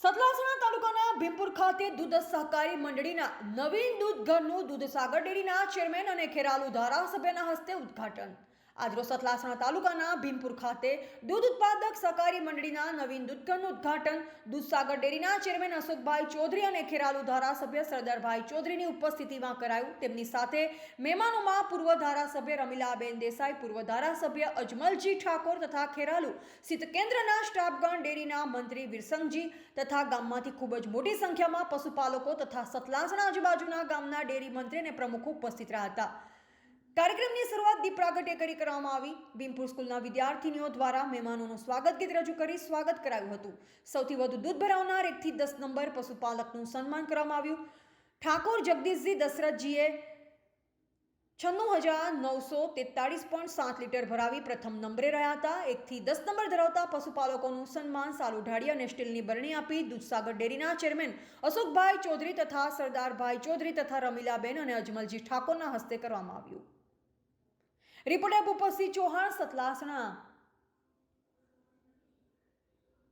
સતલાસણા તાલુકાના ભીમપુર ખાતે દૂધ સહકારી મંડળીના નવીન દૂધ ઘરનું દૂધસાગર ડેરીના ચેરમેન અને ખેરાલુ ધારાસભ્યના હસ્તે ઉદ્ઘાટન. આજરોજ સતલાસણા તાલુકાના ભીમપુર ખાતે દૂધ ઉત્પાદક સહકારી મંડળીના નવીન દૂધ ઘરનું ઉદ્ઘાટન. દૂધસાગર ડેરીના ચેરમેન અશોકભાઈ ચૌધરી અને ખેરાલુ ધારાસભ્ય સરદારભાઈ ચૌધરીની ઉપસ્થિતિમાં કરાયું. તેમની સાથે મહેમાનોમાં પૂર્વ ધારાસભ્ય રમીલાબેન દેસાઈ, પૂર્વ ધારાસભ્ય અજમલજી ઠાકોર તથા ખેરાલુ સ્થિત કેન્દ્રના સ્ટાફગણ ડેરીના મંત્રી વિરસંગજી તથા ગામમાંથી ખૂબ જ મોટી સંખ્યામાં પશુપાલકો તથા સતલાસણા આજુબાજુના ગામના ડેરી મંત્રી અને પ્રમુખો ઉપસ્થિત રહ્યા હતા. કાર્યક્રમની શરૂઆત દીપ પ્રાગટ્ય કરી કરવામાં આવી. ભીમપુર સ્કૂલના વિદ્યાર્થીનીઓ દ્વારા મહેમાનોનું સ્વાગત ગીત રજૂ કરી સ્વાગત કરાયું હતું. સૌથી વધુ દૂધ ભરાવનાર એકથી દસ નંબર પશુપાલકનું સન્માન કરવામાં આવ્યું. ઠાકોર જગદીશજી દશરથજીએ છન્નું હજાર નવસો તેતાળીસ પોઈન્ટ સાત લીટર ભરાવી પ્રથમ નંબરે રહ્યા હતા. એકથી દસ નંબર ધરાવતા પશુપાલકોનું સન્માન સાલુ ઉઢાડી અને સ્ટીલની બરણી આપી દૂધસાગર ડેરીના ચેરમેન અશોકભાઈ ચૌધરી તથા સરદારભાઈ ચૌધરી તથા રમીલાબેન અને અજમલજી ઠાકોરના હસ્તે કરવામાં આવ્યું. રિપોર્ટર ભૂપતસિંહ ચૌહાણ સતલાસણા